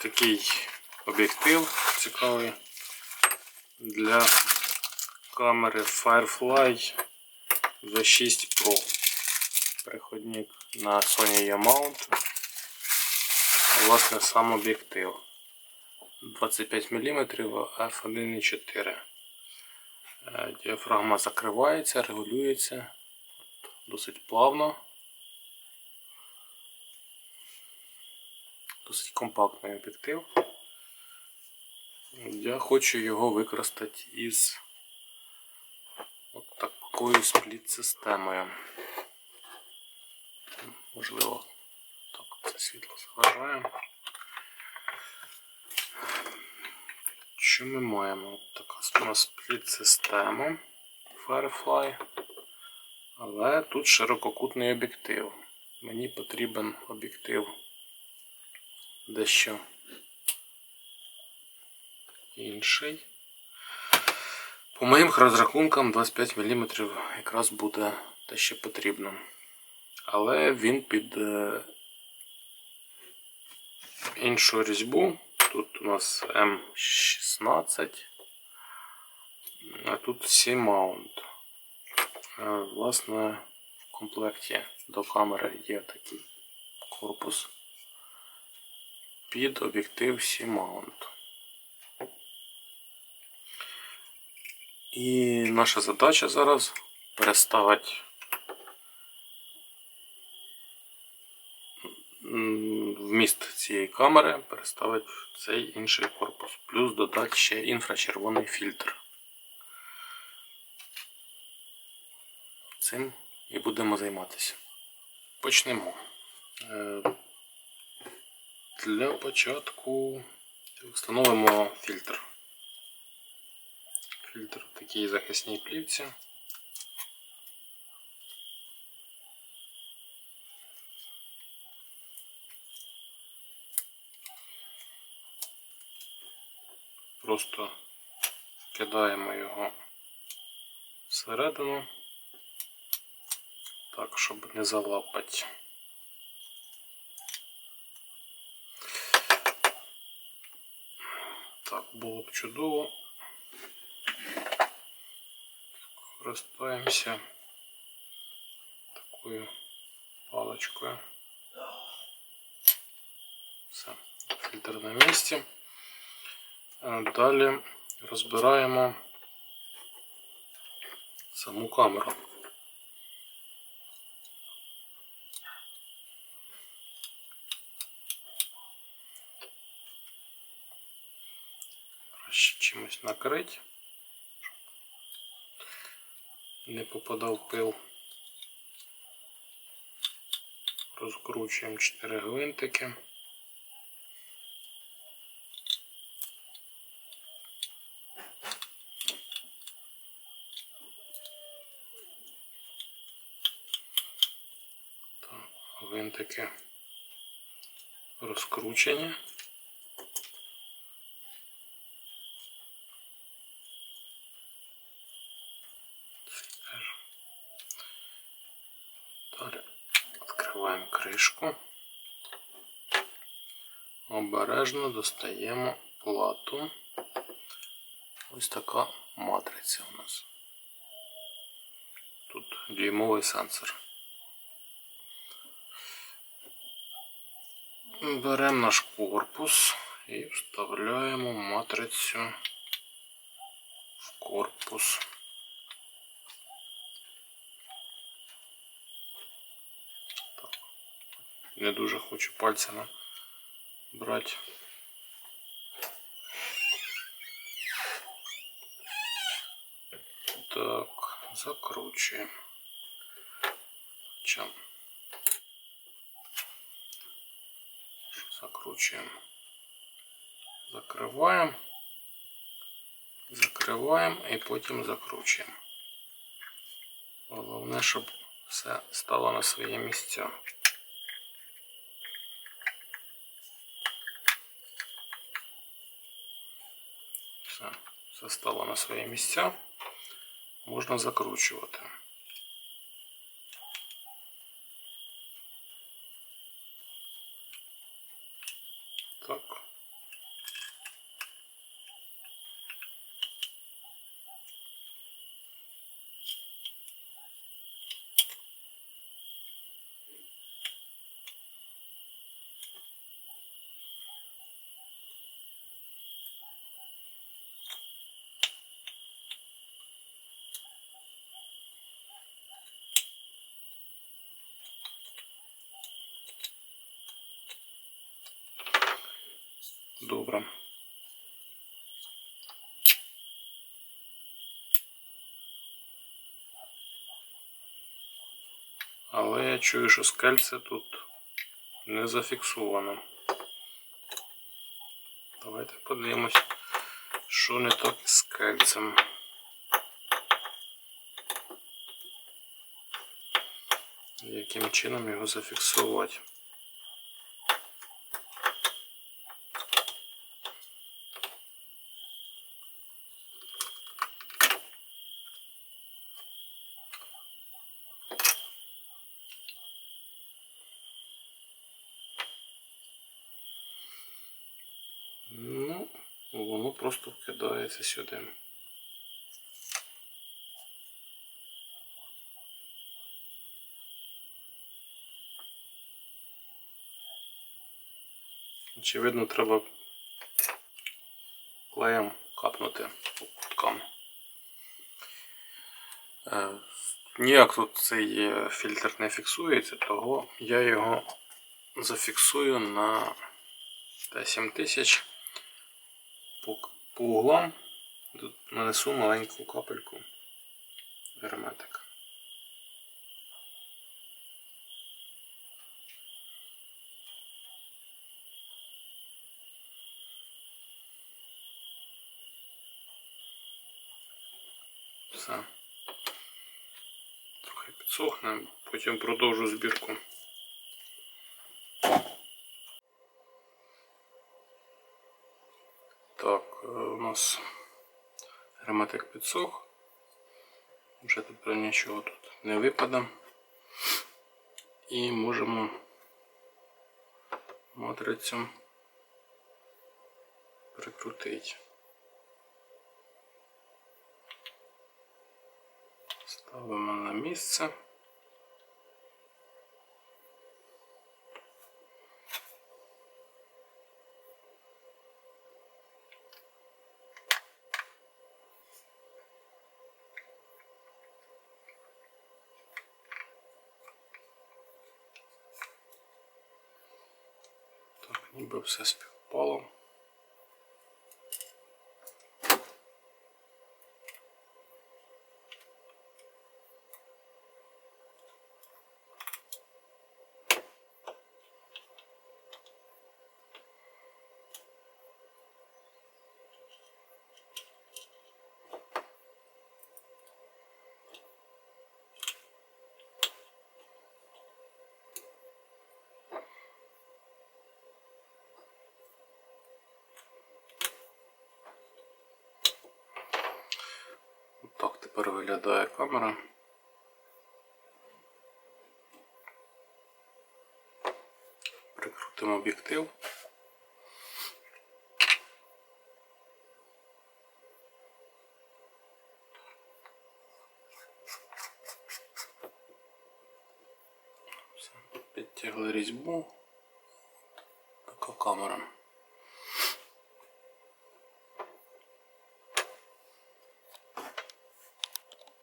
такий об'єктив цікавий для камери Firefly V6 Pro. Переходник на Sony E-mount. Власне, сам об'єктив 25 мм f1.4. Е, Діафрагма закривається, регулюється досить плавно. Досить компактний об'єктив. Я хочу його використати із такою спліт-системою. Можливо, так, це світло заважає. Що ми маємо? От така у нас спліт-система Firefly. Але тут ширококутний об'єктив. Мені потрібен об'єктив дещо інший. По моїм розрахункам 25 мм якраз буде те, що потрібно. Але він під е, іншу різьбу. Тут у нас М16, а тут C-mount. Е, Власне, в комплекті до камери є такий корпус під об'єктив C-mount. І наша задача зараз переставити вміст цієї камери, переставити цей інший корпус. Плюс додати ще інфрачервоний фільтр. Цим і будемо займатися. Почнемо. Для початку встановимо фільтр. Фільтр в такій захисній плівці. Просто кидаємо його всередину, так, щоб не залапати. Так, було б чудово. Користуємося такою паличкою. Все, фільтр на місці. А Далі розбираємо саму камеру. Чимось накрить, щоб не попадав пил. Розкручуємо 4 гвинтики. Так, гвинтики розкручені. Відкриваємо кришку. Обережно достаємо плату. Ось така матриця у нас. Тут дюймовий сенсор. Беремо наш корпус і вставляємо матрицю в корпус. Не дуже хочу пальцями брати. Так, закручуємо. Чим? Закручуємо. Закриваємо. Закриваємо і потім закручуємо. Головне, щоб все стало на свої місця. Все, все стало на свої місця. Можна закручувати. Так. Добре. Але я чую, що скельце тут не зафіксовано. Давайте подивимось, що не так з скельцем. Яким чином його зафіксувати? Воно просто вкидається сюди. Очевидно, треба клеєм капнути по куткам. Е, Ніяк тут цей е, фільтр не фіксується, того я його зафіксую на Т7000 по, по углам. Тут нанесу маленьку капельку герметика. Все. Трохи підсохне, потім продовжу збірку. Так, е, у нас герметик підсох. Вже тепер нічого тут не випаде. І можемо матрицю прикрутити. Ставимо на місце. Ніби все співпало. Так тепер виглядає камера. Прикрутимо об'єктив. Підтягли різьбу. Така камера.